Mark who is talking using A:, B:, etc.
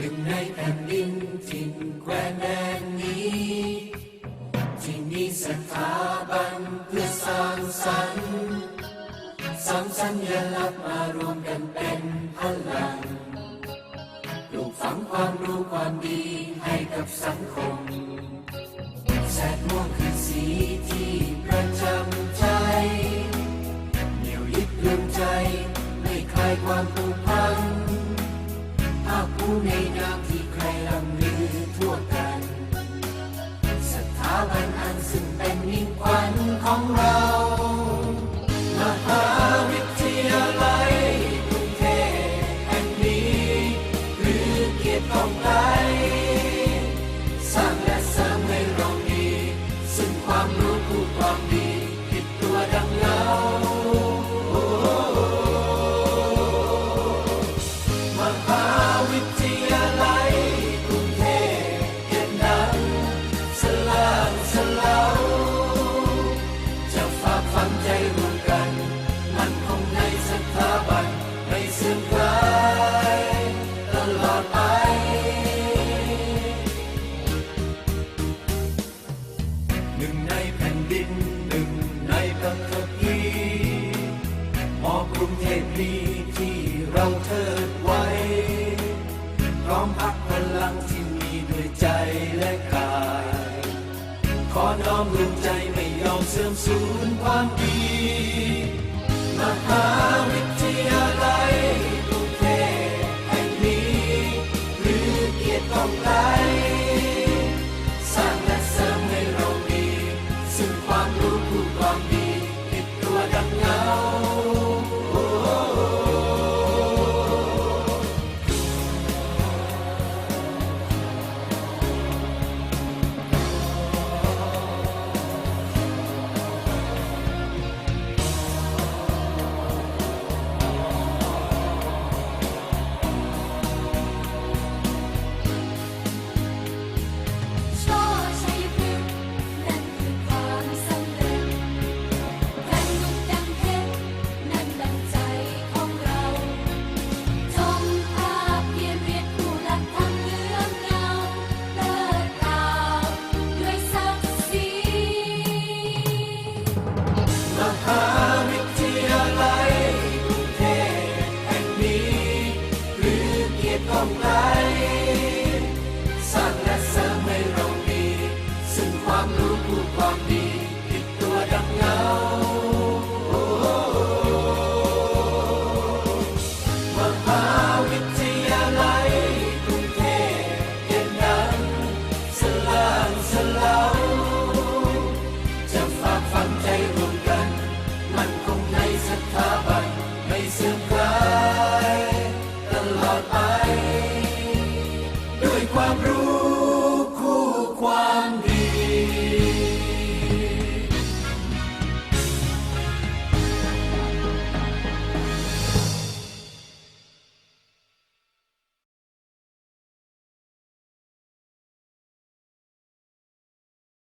A: หนึ่งในแผ่นดินทิ่งแคว้นแดนนี้ ที่มีสถาบันเพื่อสร้างสรรค์สามสัญลักษณ์มารวมกันเป็นพลังปลูกฝังความรู้ความดีให้กับสังคม ในนามที่ใครลำลือทั่วกัน สถาบันอันซึ่งเป็นมิ่งขวัญของเรามหาวิทยาลัยกรุงเทพแห่งนี้หรือเกียรติของไทย ดีที่เราเทิดไว้ พร้อมพักพลังที่มีด้วยใจและกาย ขอน้อมรวมใจไม่ยอมเสื่อมสูญความดี มหาวิทยาลัยกรุงเทพแห่งนี้ หรือเกียรติของไกลสร้างและเสริมให้เรามี ซึ่งความรู้ online.